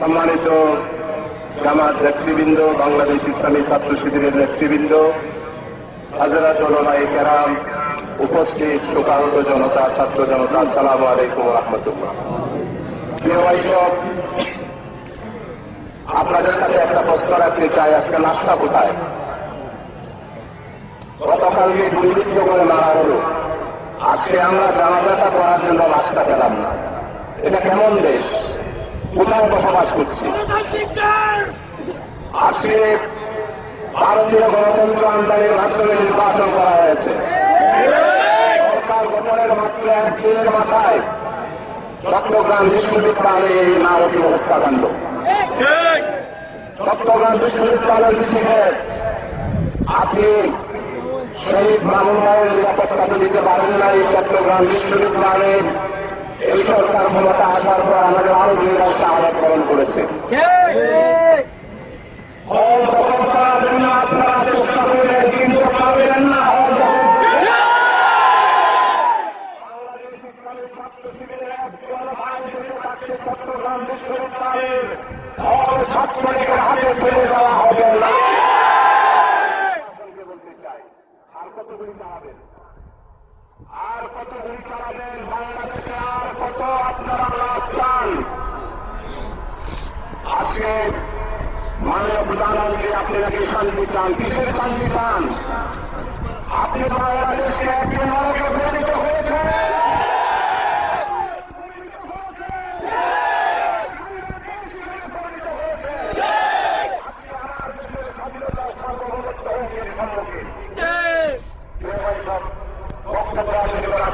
সম্মানিত জামাত নেতৃবৃন্দ, বাংলাদেশ ইসলামী ছাত্র শিবিরের নেতৃবৃন্দ হাজারা জননাই কেরাম, উপস্থিত শোকাহত জনতা, ছাত্র জনতা সালাম আলাইকুম রহমতুল্লাহ। আপনাদের সাথে একটা প্রশ্ন রাখতে চাই, আজকে নাস্তা কোথায়? গতকালকে দুর্বৃত্ত করে মারা হলো। আজকে আমরা জানাজাটা করার জন্য রাস্তা পেলাম না। এটা কেমন দেশ? কোথায় বসবাস করছি। আজকে ভারতীয় গণতন্ত্র আন্দোলনের মাধ্যমে নির্বাচন করা হয়েছে। সরকার গঠনের মাত্র একদিনের মাথায় চট্টগ্রাম বিশ্ববিদ্যালয়ে এই নারকীয় হত্যাকাণ্ড চট্টগ্রাম বিশ্ববিদ্যালয়ের দিকে আপনি শহীদ মামুনের নিরাপত্তা দিতে পারেন না, এই চট্টগ্রাম বিশ্ববিদ্যালয়ের এই সরকার ক্ষমতা আসার পর আমাদের আরও দুই রাষ্ট্র আহ্বান করেছে। আর কতগুলি আর কত গুলি চালাবেন বাংলাদেশে, আর কত আপনারা লাভ চান আজকে মাননীয় প্রধানমন্ত্রী আপনি নাকি শান্তি চান? কিসের শান্তি চান? আপনি বাংলাদেশকে একটি নরকে পরিণত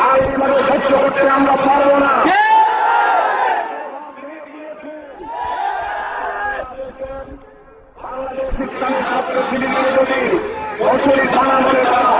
আর এইভাবে সহ্য করতে আমরা পারব না। বাংলাদেশ ইসলামী ছাত্র শিবিরকে যদি কৌশলী থানা মনে করা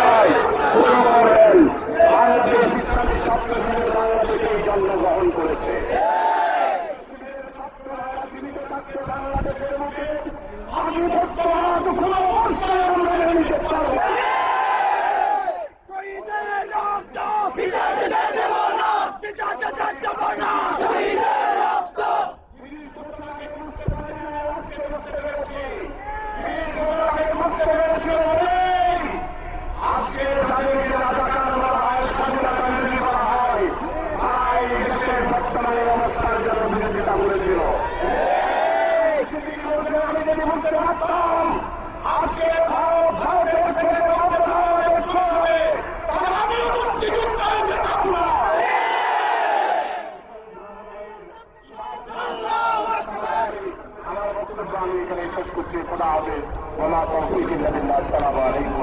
আমি এখানে শেষ করছি খোদা হবে ওলা তৌফিক ইল্লাল্লাহ আসসালামু আলাইকুম।